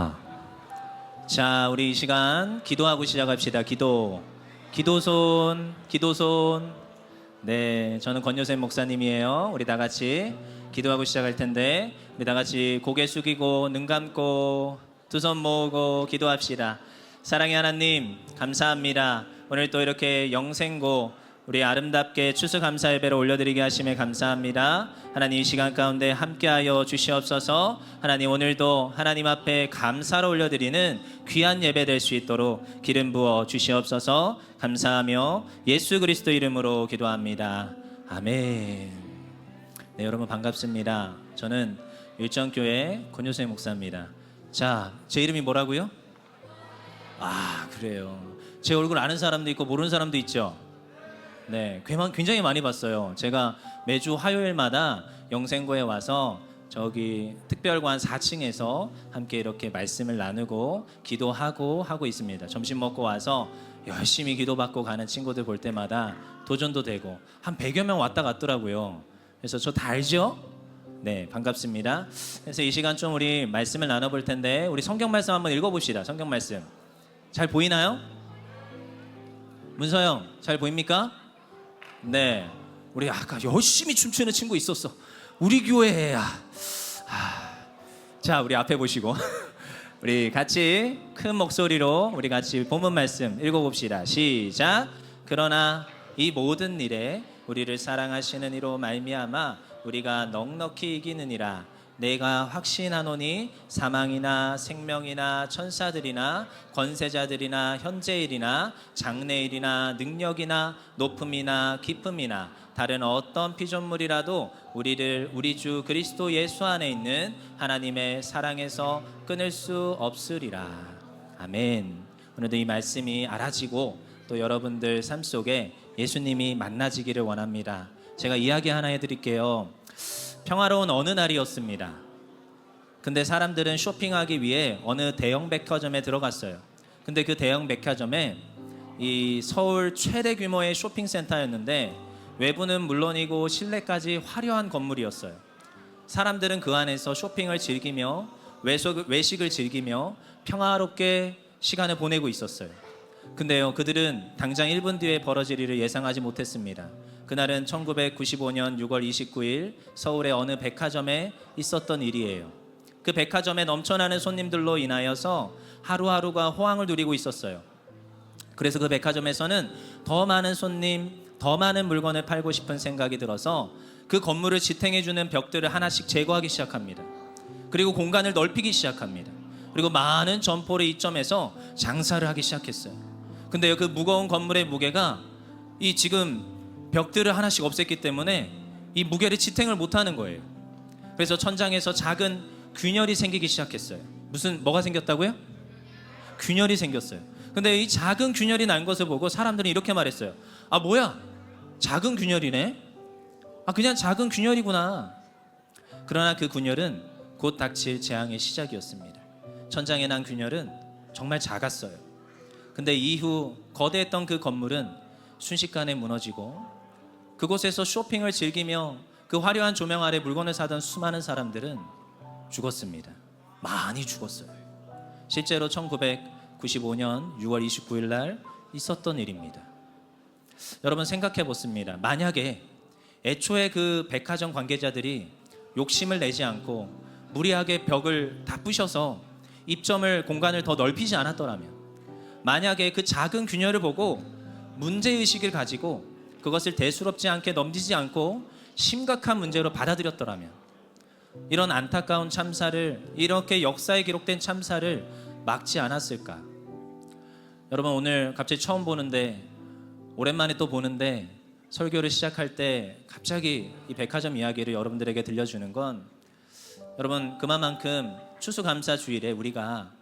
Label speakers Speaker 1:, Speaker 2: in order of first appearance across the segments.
Speaker 1: 아. 자, 우리 이 시간 기도하고 시작합시다. 기도. 기도손, 기도손. 네, 저는 권여샘 목사님이에요. 우리 다 같이 기도하고 시작할 텐데, 우리 다 같이 고개 숙이고, 눈 감고, 두 손 모으고, 기도합시다. 사랑의 하나님, 감사합니다. 오늘 또 이렇게 영생고, 우리 아름답게 추수 감사 예배를 올려드리게 하심에 감사합니다. 하나님 이 시간 가운데 함께하여 주시옵소서. 하나님 오늘도 하나님 앞에 감사로 올려드리는 귀한 예배 될 수 있도록 기름 부어 주시옵소서. 감사하며 예수 그리스도 이름으로 기도합니다. 아멘. 네 여러분 반갑습니다. 저는 일정교회 권효세 목사입니다. 자, 제 이름이 뭐라고요? 아 그래요. 제 얼굴 아는 사람도 있고 모르는 사람도 있죠. 네, 굉장히- 많이 봤어요. 제가 매주 화요일마다 영생고에 와서 저기 특별관 4층에서 함께 이렇게 말씀을 나누고 기도하고 하고 있습니다. 점심 먹고 와서 열심히 기도받고 가는 친구들 볼 때마다 도전도 되고 한 100여 명 왔다 갔더라고요. 그래서 저 다 알죠? 네, 반갑습니다. 그래서 이 시간 좀 우리 말씀을 나눠볼 텐데 우리 성경 말씀 한번 읽어봅시다. 성경 말씀 잘 보이나요? 문서영 잘 보입니까? 네, 우리 아까 열심히 춤추는 친구 있었어. 우리 교회야. 아, 자, 우리 앞에 보시고 우리 같이 큰 목소리로 우리 같이 본문 말씀 읽어봅시다. 시작. 그러나 이 모든 일에 우리를 사랑하시는 이로 말미암아 우리가 넉넉히 이기느니라. 내가 확신하노니 사망이나 생명이나 천사들이나 권세자들이나 현재일이나 장래일이나 능력이나 높음이나 깊음이나 다른 어떤 피조물이라도 우리를 우리 주 그리스도 예수 안에 있는 하나님의 사랑에서 끊을 수 없으리라. 아멘. 오늘도 이 말씀이 알아지고 또 여러분들 삶 속에 예수님이 만나지기를 원합니다. 제가 이야기 하나 해드릴게요. 평화로운 어느 날이었습니다. 근데 사람들은 쇼핑하기 위해 어느 대형 백화점에 들어갔어요. 근데 그 대형 백화점에 이 서울 최대 규모의 쇼핑센터였는데 외부는 물론이고 실내까지 화려한 건물이었어요. 사람들은 그 안에서 쇼핑을 즐기며 외식, 외식을 즐기며 평화롭게 시간을 보내고 있었어요. 근데요, 그들은 당장 1분 뒤에 벌어질 일을 예상하지 못했습니다. 그날은 1995년 6월 29일 서울의 어느 백화점에 있었던 일이에요. 그 백화점에 넘쳐나는 손님들로 인하여서 하루하루가 호황을 누리고 있었어요. 그래서 그 백화점에서는 더 많은 손님, 더 많은 물건을 팔고 싶은 생각이 들어서 그 건물을 지탱해주는 벽들을 하나씩 제거하기 시작합니다. 그리고 공간을 넓히기 시작합니다. 그리고 많은 점포를 이점에서 장사를 하기 시작했어요. 근데요, 그 무거운 건물의 무게가 이 지금 벽들을 하나씩 없앴기 때문에 이 무게를 지탱을 못하는 거예요. 그래서 천장에서 작은 균열이 생기기 시작했어요. 무슨 뭐가 생겼다고요? 균열이 생겼어요. 근데 이 작은 균열이 난 것을 보고 사람들이 이렇게 말했어요. 아 뭐야? 작은 균열이네. 아 그냥 작은 균열이구나. 그러나 그 균열은 곧 닥칠 재앙의 시작이었습니다. 천장에 난 균열은 정말 작았어요. 근데 이후 거대했던 그 건물은 순식간에 무너지고 그곳에서 쇼핑을 즐기며 그 화려한 조명 아래 물건을 사던 수많은 사람들은 죽었습니다. 많이 죽었어요. 실제로 1995년 6월 29일 날 있었던 일입니다. 여러분 생각해 보습니다. 만약에 애초에 그 백화점 관계자들이 욕심을 내지 않고 무리하게 벽을 다 부셔서 입점을 공간을 더 넓히지 않았더라면 만약에 그 작은 균열을 보고 문제 의식을 가지고 그것을 대수롭지 않게 넘기지 않고 심각한 문제로 받아들였더라면 이런 안타까운 참사를 이렇게 역사에 기록된 참사를 막지 않았을까? 여러분 오늘 갑자기 처음 보는데 오랜만에 또 보는데 설교를 시작할 때 갑자기 이 백화점 이야기를 여러분들에게 들려주는 건 여러분 그만큼 추수감사 주일에 우리가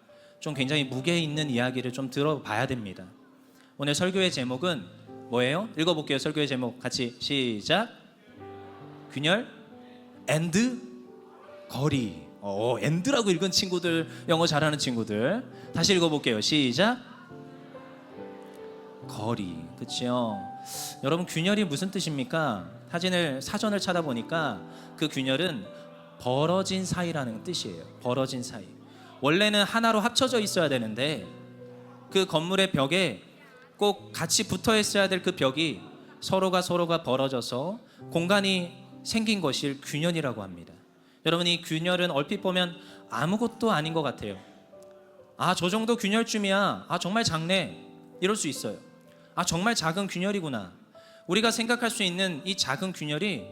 Speaker 1: 좀 굉장히 무게 있는 이야기를 좀 들어봐야 됩니다. 오늘 설교의 제목은 뭐예요? 읽어볼게요. 설교의 제목 같이 시작. 균열 앤드 거리. 어, 앤드라고 읽은 친구들, 영어 잘하는 친구들. 다시 읽어볼게요. 시작. 거리. 그렇죠? 여러분 균열이 무슨 뜻입니까? 사진을 사전을 찾아보니까 그 균열은 벌어진 사이라는 뜻이에요. 벌어진 사이. 원래는 하나로 합쳐져 있어야 되는데 그 건물의 벽에 꼭 같이 붙어 있어야 될 그 벽이 서로가 서로가 벌어져서 공간이 생긴 것이 균열이라고 합니다. 여러분 이 균열은 얼핏 보면 아무것도 아닌 것 같아요. 아, 저 정도 균열쯤이야. 아, 정말 작네. 이럴 수 있어요. 아, 정말 작은 균열이구나. 우리가 생각할 수 있는 이 작은 균열이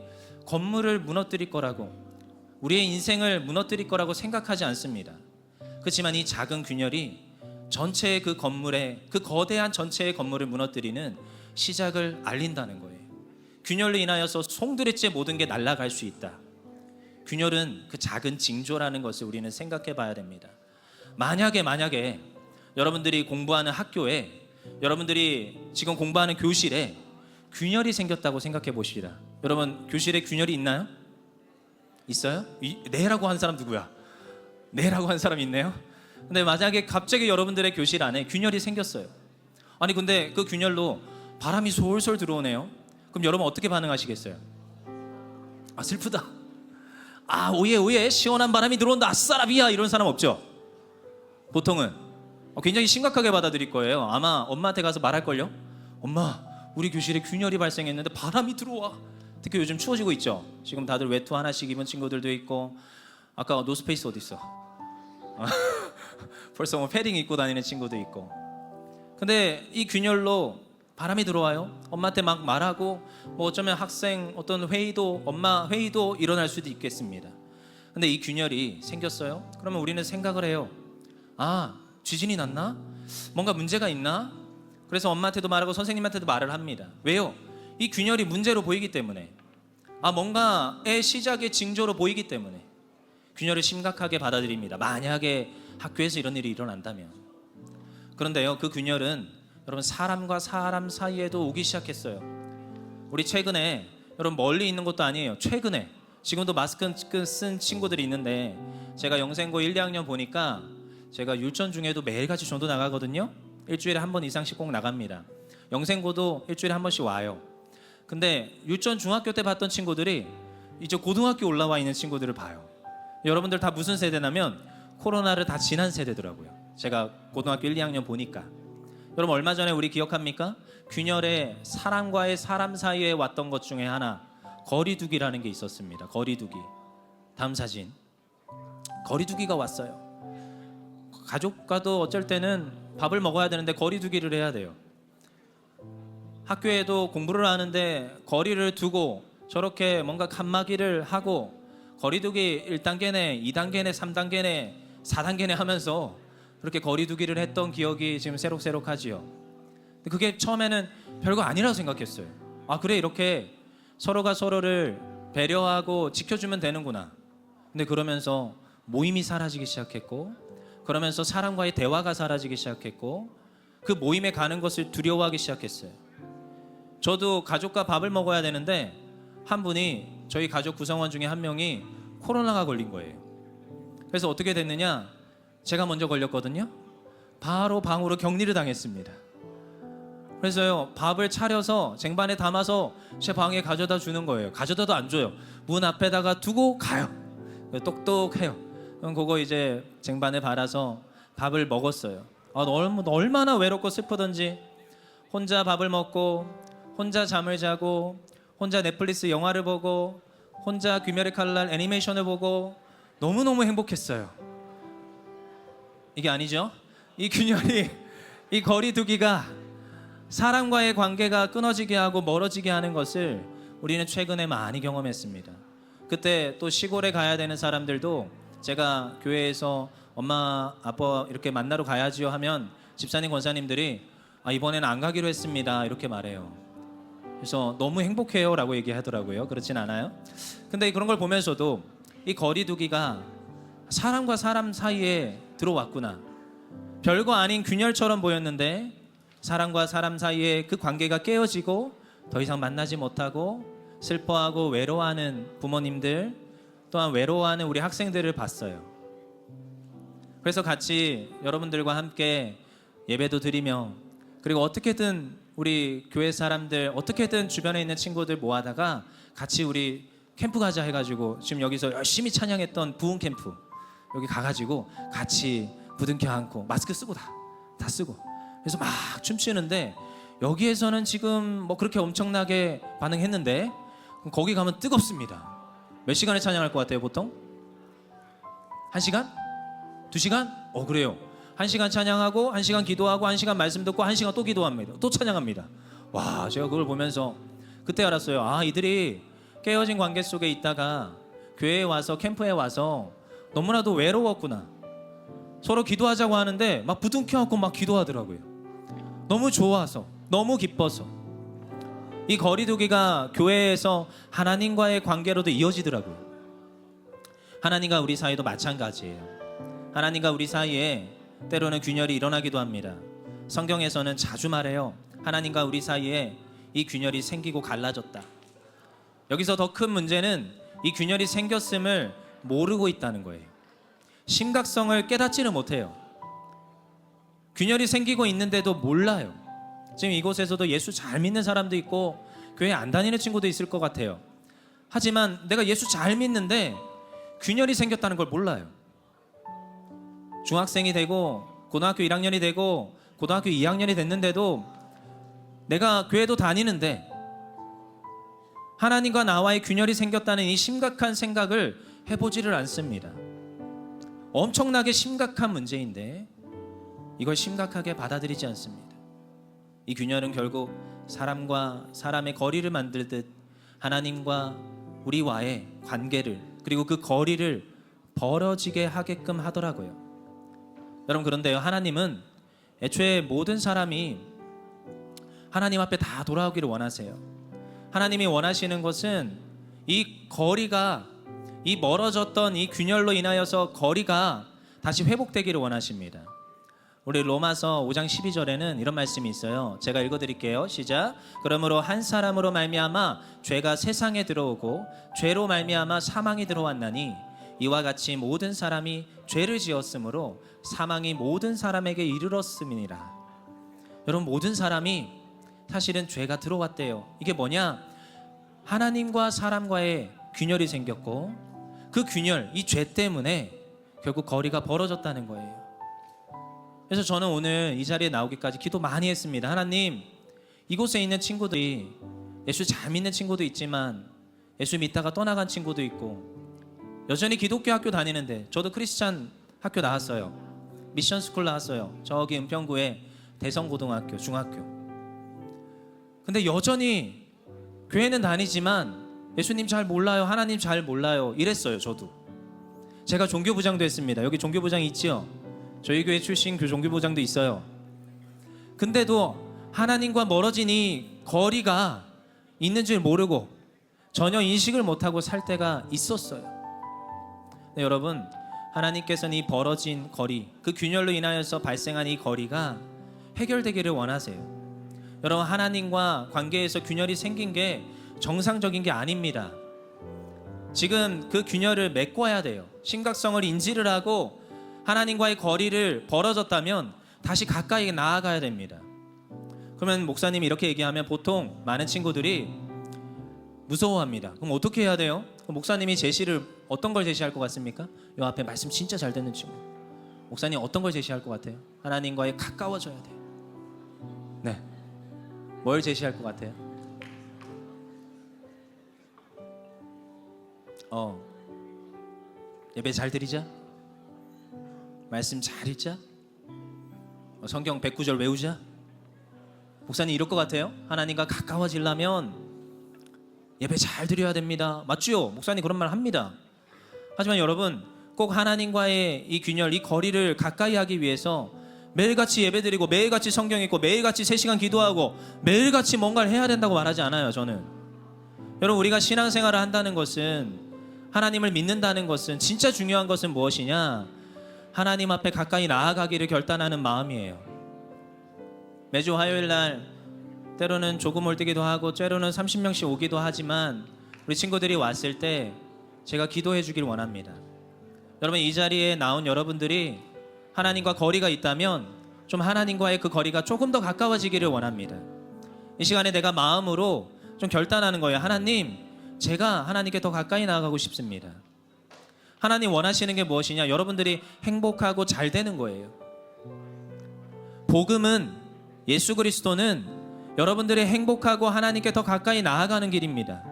Speaker 1: 건물을 무너뜨릴 거라고 우리의 인생을 무너뜨릴 거라고 생각하지 않습니다. 그렇지만 이 작은 균열이 전체의 그 건물의 그 거대한 전체의 건물을 무너뜨리는 시작을 알린다는 거예요. 균열로 인하여서 송두리째 모든 게 날아갈 수 있다. 균열은 그 작은 징조라는 것을 우리는 생각해 봐야 됩니다. 만약에 만약에 여러분들이 공부하는 학교에 여러분들이 지금 공부하는 교실에 균열이 생겼다고 생각해 보시라. 여러분 교실에 균열이 있나요? 있어요? 이, 네라고 한 사람 누구야? 네라고 한 사람 있네요. 근데 만약에 갑자기 여러분들의 교실 안에 균열이 생겼어요. 아니 근데 그 균열로 바람이 솔솔 들어오네요. 그럼 여러분 어떻게 반응하시겠어요? 아 슬프다. 아 오예 오예 시원한 바람이 들어온다. 아싸라비야 이런 사람 없죠? 보통은 어, 굉장히 심각하게 받아들일 거예요. 아마 엄마한테 가서 말할 걸요. 엄마, 우리 교실에 균열이 발생했는데 바람이 들어와. 특히 요즘 추워지고 있죠. 지금 다들 외투 하나씩 입은 친구들도 있고, 아까 노스페이스 어디 있어? 벌써 뭐 패딩 입고 다니는 친구도 있고. 근데 이 균열로 바람이 들어와요. 엄마한테 막 말하고, 뭐 어쩌면 학생 어떤 회의도 엄마 회의도 일어날 수도 있겠습니다. 근데 이 균열이 생겼어요. 그러면 우리는 생각을 해요. 아, 지진이 났나? 뭔가 문제가 있나? 그래서 엄마한테도 말하고 선생님한테도 말을 합니다. 왜요? 이 균열이 문제로 보이기 때문에. 아, 뭔가의 시작의 징조로 보이기 때문에. 균열을 심각하게 받아들입니다. 만약에 학교에서 이런 일이 일어난다면. 그런데요, 그 균열은 여러분 사람과 사람 사이에도 오기 시작했어요. 우리 최근에 여러분 멀리 있는 것도 아니에요. 최근에 지금도 마스크 쓴 친구들이 있는데 제가 영생고 1, 2학년 보니까 제가 율전 중에도 매일같이 전도 나가거든요. 일주일에 한 번 이상씩 꼭 나갑니다. 영생고도 일주일에 한 번씩 와요. 근데 율전 중학교 때 봤던 친구들이 이제 고등학교 올라와 있는 친구들을 봐요. 여러분들 다 무슨 세대냐면 코로나를 다 지난 세대더라고요. 제가 고등학교 1, 2학년 보니까. 여러분 얼마 전에 우리 기억합니까? 균열에 사람과의 사람 사이에 왔던 것 중에 하나 거리두기라는 게 있었습니다. 거리두기. 다음 사진. 거리두기가 왔어요. 가족과도 어쩔 때는 밥을 먹어야 되는데 거리두기를 해야 돼요. 학교에도 공부를 하는데 거리를 두고 저렇게 뭔가 칸막이를 하고 거리두기 1단계네, 2단계네, 3단계네, 4단계네 하면서 그렇게 거리두기를 했던 기억이 지금 새록새록하지요. 그게 처음에는 별거 아니라고 생각했어요. 아 그래 이렇게 서로가 서로를 배려하고 지켜주면 되는구나. 근데 그러면서 모임이 사라지기 시작했고 그러면서 사람과의 대화가 사라지기 시작했고 그 모임에 가는 것을 두려워하기 시작했어요. 저도 가족과 밥을 먹어야 되는데 한 분이 저희 가족 구성원 중에 한 명이 코로나가 걸린 거예요. 그래서 어떻게 됐느냐? 제가 먼저 걸렸거든요. 바로 방으로 격리를 당했습니다. 그래서요 밥을 차려서 쟁반에 담아서 제 방에 가져다 주는 거예요. 가져다도 안 줘요. 문 앞에다가 두고 가요. 똑똑해요. 그럼 그거 이제 쟁반에 발아서 밥을 먹었어요. 아, 얼- 얼마나 외롭고 슬프던지 혼자 밥을 먹고 혼자 잠을 자고 혼자 넷플릭스 영화를 보고 혼자 귀멸의 칼날 애니메이션을 보고 너무너무 행복했어요. 이게 아니죠? 이 균열이 이 거리두기가 사람과의 관계가 끊어지게 하고 멀어지게 하는 것을 우리는 최근에 많이 경험했습니다. 그때 또 시골에 가야 되는 사람들도 제가 교회에서 엄마 아빠 이렇게 만나러 가야지요 하면 집사님 권사님들이 아, 이번에는 안 가기로 했습니다 이렇게 말해요. 그래서 너무 행복해요라고 얘기하더라고요. 그렇진 않아요. 근데 그런 걸 보면서도 이 거리두기가 사람과 사람 사이에 들어왔구나. 별거 아닌 균열처럼 보였는데 사람과 사람 사이에 그 관계가 깨어지고 더 이상 만나지 못하고 슬퍼하고 외로워하는 부모님들 또한 외로워하는 우리 학생들을 봤어요. 그래서 같이 여러분들과 함께 예배도 드리며 그리고 어떻게든 우리 교회 사람들 어떻게든 주변에 있는 친구들 모아다가 같이 우리 캠프 가자 해가지고 지금 여기서 열심히 찬양했던 부흥 캠프 여기 가가지고 같이 부둥켜 안고 마스크 쓰고 다 다 쓰고 그래서 막 춤추는데 여기에서는 지금 뭐 그렇게 엄청나게 반응했는데 거기 가면 뜨겁습니다. 몇 시간에 찬양할 것 같아요 보통? 한 시간? 두 시간? 어 그래요. 한 시간 찬양하고 한 시간 기도하고 한 시간 말씀 듣고 한 시간 또 기도합니다. 또 찬양합니다. 와 제가 그걸 보면서 그때 알았어요. 아 이들이 깨어진 관계 속에 있다가 교회에 와서 캠프에 와서 너무나도 외로웠구나. 서로 기도하자고 하는데 막 부둥켜 안고 막 기도하더라고요. 너무 좋아서 너무 기뻐서 이 거리두기가 교회에서 하나님과의 관계로도 이어지더라고요. 하나님과 우리 사이도 마찬가지예요. 하나님과 우리 사이에 때로는 균열이 일어나기도 합니다. 성경에서는 자주 말해요. 하나님과 우리 사이에 이 균열이 생기고 갈라졌다. 여기서 더 큰 문제는 이 균열이 생겼음을 모르고 있다는 거예요. 심각성을 깨닫지는 못해요. 균열이 생기고 있는데도 몰라요. 지금 이곳에서도 예수 잘 믿는 사람도 있고 교회 안 다니는 친구도 있을 것 같아요. 하지만 내가 예수 잘 믿는데 균열이 생겼다는 걸 몰라요. 중학생이 되고 고등학교 1학년이 되고 고등학교 2학년이 됐는데도 내가 교회도 다니는데 하나님과 나와의 균열이 생겼다는 이 심각한 생각을 해보지를 않습니다. 엄청나게 심각한 문제인데 이걸 심각하게 받아들이지 않습니다. 이 균열은 결국 사람과 사람의 거리를 만들 듯 하나님과 우리와의 관계를 그리고 그 거리를 벌어지게 하게끔 하더라고요. 여러분 그런데요 하나님은 애초에 모든 사람이 하나님 앞에 다 돌아오기를 원하세요. 하나님이 원하시는 것은 이 거리가 이 멀어졌던 이 균열로 인하여서 거리가 다시 회복되기를 원하십니다. 우리 로마서 5장 12절에는 이런 말씀이 있어요. 제가 읽어 드릴게요. 시작. 그러므로 한 사람으로 말미암아 죄가 세상에 들어오고 죄로 말미암아 사망이 들어왔나니 이와 같이 모든 사람이 죄를 지었으므로 사망이 모든 사람에게 이르렀음이니라. 여러분 모든 사람이 사실은 죄가 들어왔대요. 이게 뭐냐? 하나님과 사람과의 균열이 생겼고 그 균열, 이 죄 때문에 결국 거리가 벌어졌다는 거예요. 그래서 저는 오늘 이 자리에 나오기까지 기도 많이 했습니다. 하나님, 이곳에 있는 친구들이 예수 잘 믿는 친구도 있지만 예수 믿다가 떠나간 친구도 있고 여전히 기독교 학교 다니는데 저도 크리스찬 학교 나왔어요. 미션 스쿨 나왔어요. 저기 은평구에 대성고등학교, 중학교. 근데 여전히 교회는 다니지만 예수님 잘 몰라요. 하나님 잘 몰라요. 이랬어요, 저도. 제가 종교부장도 했습니다. 여기 종교부장 있지요? 저희 교회 출신 그 종교부장도 있어요. 근데도 하나님과 멀어진 이 거리가 있는 줄 모르고 전혀 인식을 못하고 살 때가 있었어요. 네, 여러분, 하나님께서는 이 벌어진 거리, 그 균열로 인하여서 발생한 이 거리가 해결되기를 원하세요. 여러분, 하나님과 관계에서 균열이 생긴 게 정상적인 게 아닙니다. 지금 그 균열을 메꿔야 돼요. 심각성을 인지를 하고 하나님과의 거리를 벌어졌다면 다시 가까이 나아가야 됩니다. 그러면 목사님이 이렇게 얘기하면 보통 많은 친구들이 무서워합니다. 그럼 어떻게 해야 돼요? 목사님이 제시를 어떤 걸 제시할 것 같습니까? 요 앞에 말씀 진짜 잘 듣는 친구. 목사님 어떤 걸 제시할 것 같아요? 하나님과의 가까워져야 돼요. 네. 뭘 제시할 것 같아요? 어. 예배 잘 드리자. 말씀 잘 읽자. 어, 성경 109절 외우자. 목사님 이럴 것 같아요? 하나님과 가까워지려면 예배 잘 드려야 됩니다. 맞죠? 목사님 그런 말 합니다. 하지만 여러분 꼭 하나님과의 이 균열, 이 거리를 가까이 하기 위해서 매일같이 예배드리고 매일같이 성경 읽고 매일같이 3시간 기도하고 매일같이 뭔가를 해야 된다고 말하지 않아요, 저는. 여러분 우리가 신앙생활을 한다는 것은 하나님을 믿는다는 것은 진짜 중요한 것은 무엇이냐? 하나님 앞에 가까이 나아가기를 결단하는 마음이에요. 매주 화요일 날 때로는 조금 올 때기도 하고 때로는 30명씩 오기도 하지만 우리 친구들이 왔을 때 제가 기도해 주길 원합니다. 여러분 이 자리에 나온 여러분들이 하나님과 거리가 있다면 좀 하나님과의 그 거리가 조금 더 가까워지기를 원합니다. 이 시간에 내가 마음으로 좀 결단하는 거예요. 하나님, 제가 하나님께 더 가까이 나아가고 싶습니다. 하나님 원하시는 게 무엇이냐? 여러분들이 행복하고 잘 되는 거예요. 복음은 예수 그리스도는 여러분들이 행복하고 하나님께 더 가까이 나아가는 길입니다.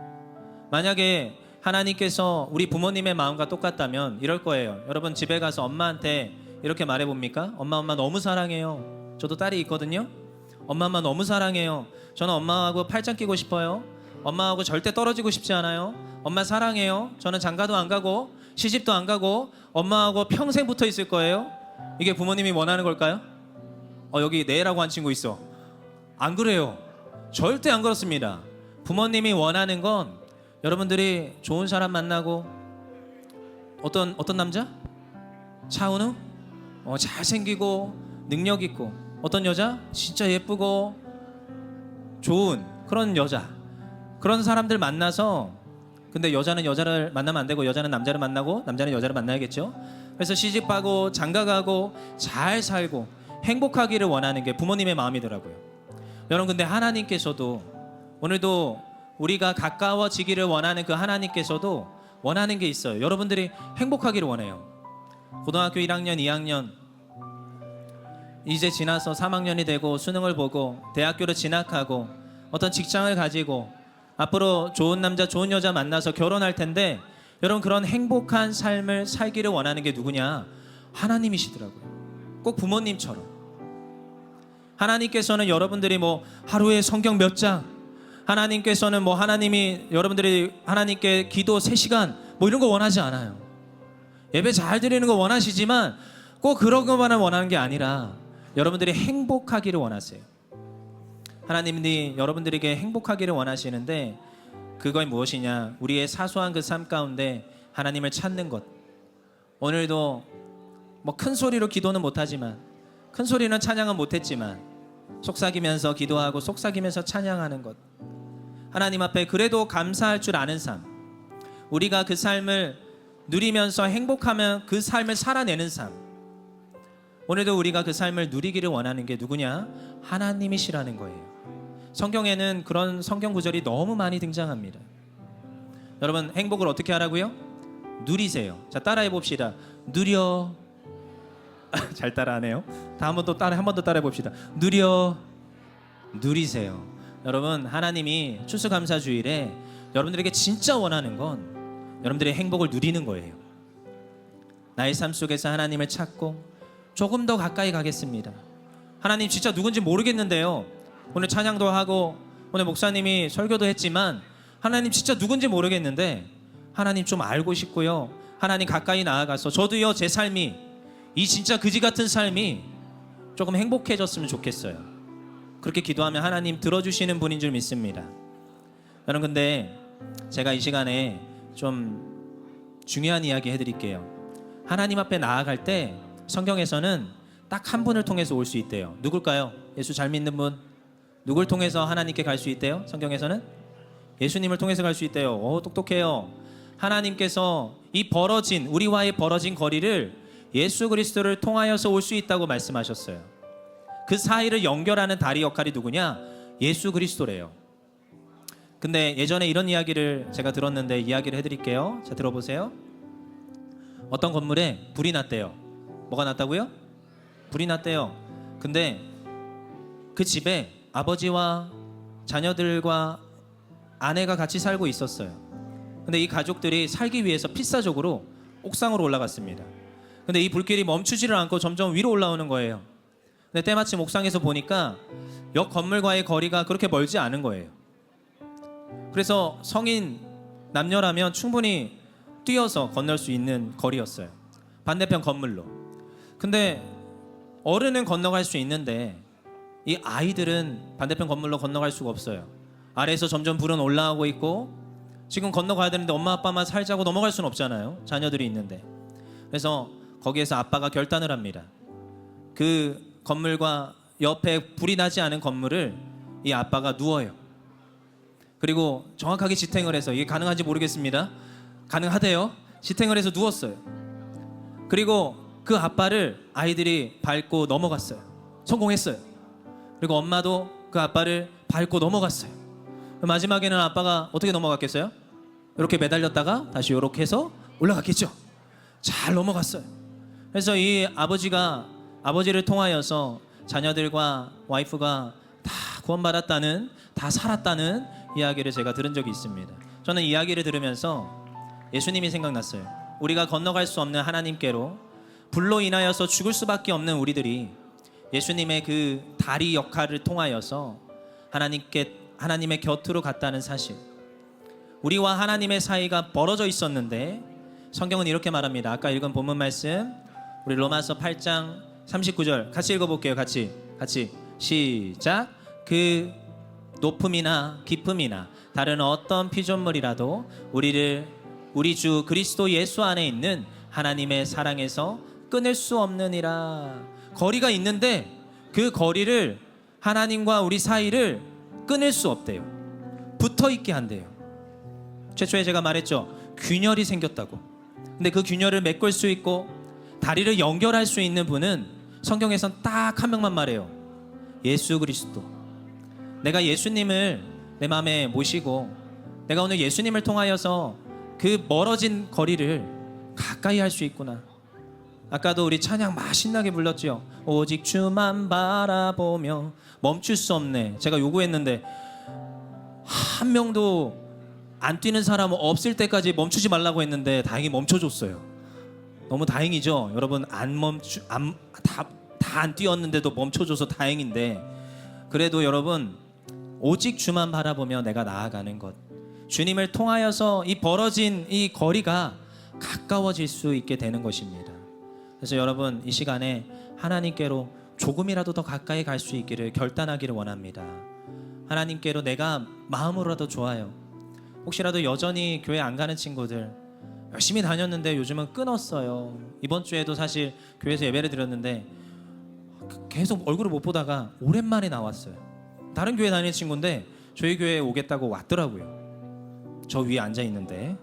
Speaker 1: 만약에 하나님께서 우리 부모님의 마음과 똑같다면 이럴 거예요. 여러분 집에 가서 엄마한테 이렇게 말해 봅니까? 엄마 엄마 너무 사랑해요. 저도 딸이 있거든요. 엄마 엄마 너무 사랑해요. 저는 엄마하고 팔짱 끼고 싶어요. 엄마하고 절대 떨어지고 싶지 않아요. 엄마 사랑해요. 저는 장가도 안 가고 시집도 안 가고 엄마하고 평생 붙어 있을 거예요. 이게 부모님이 원하는 걸까요? 어 여기 네라고 한 친구 있어. 안 그래요. 절대 안 그렇습니다. 부모님이 원하는 건 여러분들이 좋은 사람 만나고 어떤 어떤 남자? 차은우? 어, 잘생기고 능력 있고 어떤 여자? 진짜 예쁘고 좋은 그런 여자. 그런 사람들 만나서 근데 여자는 여자를 만나면 안 되고 여자는 남자를 만나고 남자는 여자를 만나야겠죠. 그래서 시집가고 장가가고 잘 살고 행복하기를 원하는 게 부모님의 마음이더라고요. 여러분 근데 하나님께서도 오늘도 우리가 가까워지기를 원하는 그 하나님께서도 원하는 게 있어요. 여러분들이 행복하기를 원해요. 고등학교 1학년, 2학년 이제 지나서 3학년이 되고 수능을 보고 대학교를 진학하고 어떤 직장을 가지고 앞으로 좋은 남자, 좋은 여자 만나서 결혼할 텐데 여러분 그런 행복한 삶을 살기를 원하는 게 누구냐? 하나님이시더라고요. 꼭 부모님처럼. 하나님께서는 여러분들이 뭐 하루에 성경 몇 장, 하나님께서는 뭐 하나님이 여러분들이 하나님께 기도 3시간 뭐 이런 거 원하지 않아요. 예배 잘 드리는 거 원하시지만 꼭 그런 것만을 원하는 게 아니라 여러분들이 행복하기를 원하세요. 하나님이 여러분들에게 행복하기를 원하시는데 그건 무엇이냐? 우리의 사소한 그 삶 가운데 하나님을 찾는 것. 오늘도 뭐 큰 소리로 기도는 못하지만 큰 소리는 찬양은 못했지만 속삭이면서 기도하고 속삭이면서 찬양하는 것. 하나님 앞에 그래도 감사할 줄 아는 삶. 우리가 그 삶을 누리면서 행복하면 그 삶을 살아내는 삶. 오늘도 우리가 그 삶을 누리기를 원하는 게 누구냐? 하나님이시라는 거예요. 성경에는 그런 성경 구절이 너무 많이 등장합니다. 여러분 행복을 어떻게 하라고요? 누리세요. 자 따라해 봅시다. 누려. 잘 따라하네요. 다한번더 따라 한 번 더 따라해 봅시다. 누려. 누리세요. 여러분 하나님이 추수감사주일에 여러분들에게 진짜 원하는 건 여러분들의 행복을 누리는 거예요. 나의 삶 속에서 하나님을 찾고 조금 더 가까이 가겠습니다. 하나님 진짜 누군지 모르겠는데요. 오늘 찬양도 하고 오늘 목사님이 설교도 했지만 하나님 진짜 누군지 모르겠는데 하나님 좀 알고 싶고요. 하나님 가까이 나아가서 저도요 제 삶이 이 진짜 그지 같은 삶이 조금 행복해졌으면 좋겠어요. 그렇게 기도하면 하나님 들어주시는 분인 줄 믿습니다. 여러분 근데 제가 이 시간에 좀 중요한 이야기 해드릴게요. 하나님 앞에 나아갈 때 성경에서는 딱 한 분을 통해서 올 수 있대요. 누굴까요? 예수 잘 믿는 분. 누굴 통해서 하나님께 갈 수 있대요? 성경에서는 예수님을 통해서 갈 수 있대요. 오, 똑똑해요. 하나님께서 이 벌어진 우리와의 벌어진 거리를 예수 그리스도를 통하여서 올 수 있다고 말씀하셨어요. 그 사이를 연결하는 다리 역할이 누구냐? 예수 그리스도래요. 근데 예전에 이런 이야기를 제가 들었는데 이야기를 해드릴게요. 자 들어보세요. 어떤 건물에 불이 났대요. 뭐가 났다고요? 불이 났대요. 근데 그 집에 아버지와 자녀들과 아내가 같이 살고 있었어요. 근데 이 가족들이 살기 위해서 필사적으로 옥상으로 올라갔습니다. 근데 이 불길이 멈추지를 않고 점점 위로 올라오는 거예요. 근데 때마침 옥상에서 보니까 역 건물과의 거리가 그렇게 멀지 않은 거예요. 그래서 성인 남녀라면 충분히 뛰어서 건널 수 있는 거리였어요. 반대편 건물로. 근데 어른은 건너갈 수 있는데 이 아이들은 반대편 건물로 건너갈 수가 없어요. 아래에서 점점 불은 올라오고 있고 지금 건너가야 되는데 엄마 아빠만 살자고 넘어갈 수는 없잖아요. 자녀들이 있는데. 그래서 거기에서 아빠가 결단을 합니다. 그 건물과 옆에 불이 나지 않은 건물을 이 아빠가 누워요. 그리고 정확하게 지탱을 해서 이게 가능한지 모르겠습니다. 가능하대요. 지탱을 해서 누웠어요. 그리고 그 아빠를 아이들이 밟고 넘어갔어요. 성공했어요. 그리고 엄마도 그 아빠를 밟고 넘어갔어요. 마지막에는 아빠가 어떻게 넘어갔겠어요? 이렇게 매달렸다가 다시 이렇게 해서 올라갔겠죠. 잘 넘어갔어요. 그래서 이 아버지가 아버지를 통하여서 자녀들과 와이프가 다 구원받았다는 다 살았다는 이야기를 제가 들은 적이 있습니다. 저는 이야기를 들으면서 예수님이 생각났어요. 우리가 건너갈 수 없는 하나님께로 불로 인하여서 죽을 수밖에 없는 우리들이 예수님의 그 다리 역할을 통하여서 하나님께 하나님의 곁으로 갔다는 사실. 우리와 하나님의 사이가 벌어져 있었는데 성경은 이렇게 말합니다. 아까 읽은 본문 말씀 우리 로마서 8장 39절 같이 읽어 볼게요. 같이 같이 시작. 그 높음이나 깊음이나 다른 어떤 피조물이라도 우리를 우리 주 그리스도 예수 안에 있는 하나님의 사랑에서 끊을 수 없느니라. 거리가 있는데 그 거리를 하나님과 우리 사이를 끊을 수 없대요. 붙어 있게 한대요. 최초에 제가 말했죠. 균열이 생겼다고. 근데 그 균열을 메꿀 수 있고 다리를 연결할 수 있는 분은 성경에선 딱 한 명만 말해요. 예수 그리스도. 내가 예수님을 내 마음에 모시고 내가 오늘 예수님을 통하여서 그 멀어진 거리를 가까이 할 수 있구나. 아까도 우리 찬양 맛신나게 불렀지요. 오직 주만 바라보며 멈출 수 없네. 제가 요구했는데 한 명도 안 뛰는 사람 없을 때까지 멈추지 말라고 했는데 다행히 멈춰줬어요. 너무 다행이죠. 여러분 안 멈추 안 다 다 안 뛰었는데도 멈춰줘서 다행인데 그래도 여러분 오직 주만 바라보며 내가 나아가는 것 주님을 통하여서 이 벌어진 이 거리가 가까워질 수 있게 되는 것입니다. 그래서 여러분 이 시간에 하나님께로 조금이라도 더 가까이 갈 수 있기를 결단하기를 원합니다. 하나님께로 내가 마음으로라도 좋아요. 혹시라도 여전히 교회 안 가는 친구들 열심히 다녔는데 요즘은 끊었어요. 이번 주에도 사실 교회에서 예배를 드렸는데 계속 얼굴을 못 보다가 오랜만에 나왔어요. 다른 교회 다니는 친구인데 저희 교회에 오겠다고 왔더라고요. 저 위에 앉아 있는데.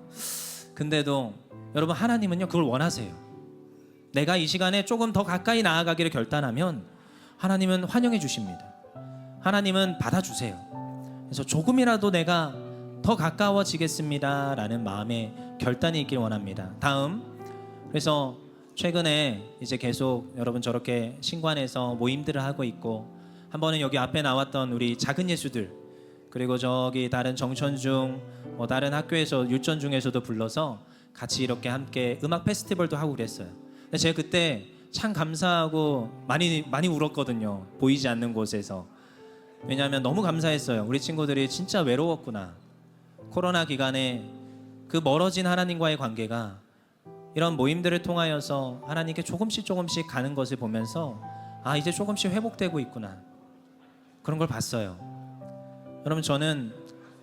Speaker 1: 근데도 여러분 하나님은요 그걸 원하세요. 내가 이 시간에 조금 더 가까이 나아가기를 결단하면 하나님은 환영해 주십니다. 하나님은 받아 주세요. 그래서 조금이라도 내가 더 가까워지겠습니다라는 마음의 결단이 있길 원합니다. 다음 그래서 최근에 이제 계속 여러분 저렇게 신관에서 모임들을 하고 있고 한 번은 여기 앞에 나왔던 우리 작은 예수들 그리고 저기 다른 정천 중 뭐 다른 학교에서 유전 중에서도 불러서 같이 이렇게 함께 음악 페스티벌도 하고 그랬어요. 제가 그때 참 감사하고 많이 많이 울었거든요. 보이지 않는 곳에서. 왜냐하면 너무 감사했어요. 우리 친구들이 진짜 외로웠구나. 코로나 기간에 그 멀어진 하나님과의 관계가 이런 모임들을 통하여서 하나님께 조금씩 조금씩 가는 것을 보면서 아 이제 조금씩 회복되고 있구나 그런 걸 봤어요. 여러분 저는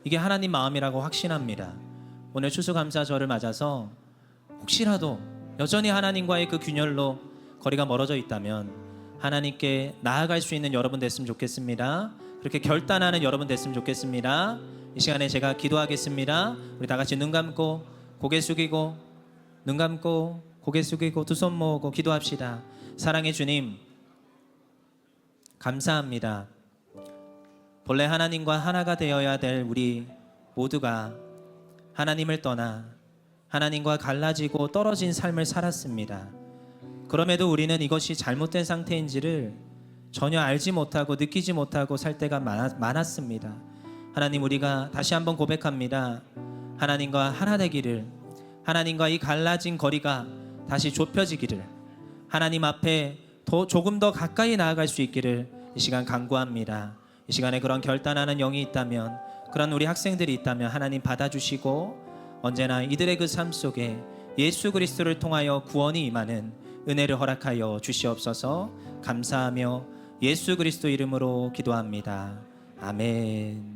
Speaker 1: 이게 하나님 마음이라고 확신합니다. 오늘 추수감사절을 맞아서 혹시라도 여전히 하나님과의 그 균열로 거리가 멀어져 있다면 하나님께 나아갈 수 있는 여러분 됐으면 좋겠습니다. 그렇게 결단하는 여러분 됐으면 좋겠습니다. 이 시간에 제가 기도하겠습니다. 우리 다 같이 눈 감고 고개 숙이고 눈 감고 고개 숙이고 두 손 모으고 기도합시다. 사랑의 주님 감사합니다. 본래 하나님과 하나가 되어야 될 우리 모두가 하나님을 떠나 하나님과 갈라지고 떨어진 삶을 살았습니다. 그럼에도 우리는 이것이 잘못된 상태인지를 전혀 알지 못하고 느끼지 못하고 살 때가 많았, 많았습니다. 하나님 우리가 다시 한번 고백합니다. 하나님과 하나 되기를 하나님과 이 갈라진 거리가 다시 좁혀지기를 하나님 앞에 더 조금 더 가까이 나아갈 수 있기를 이 시간 간구합니다. 이 시간에 그런 결단하는 영이 있다면 그런 우리 학생들이 있다면 하나님 받아주시고 언제나 이들의 그 삶 속에 예수 그리스도를 통하여 구원이 임하는 은혜를 허락하여 주시옵소서 감사하며 예수 그리스도 이름으로 기도합니다. 아멘.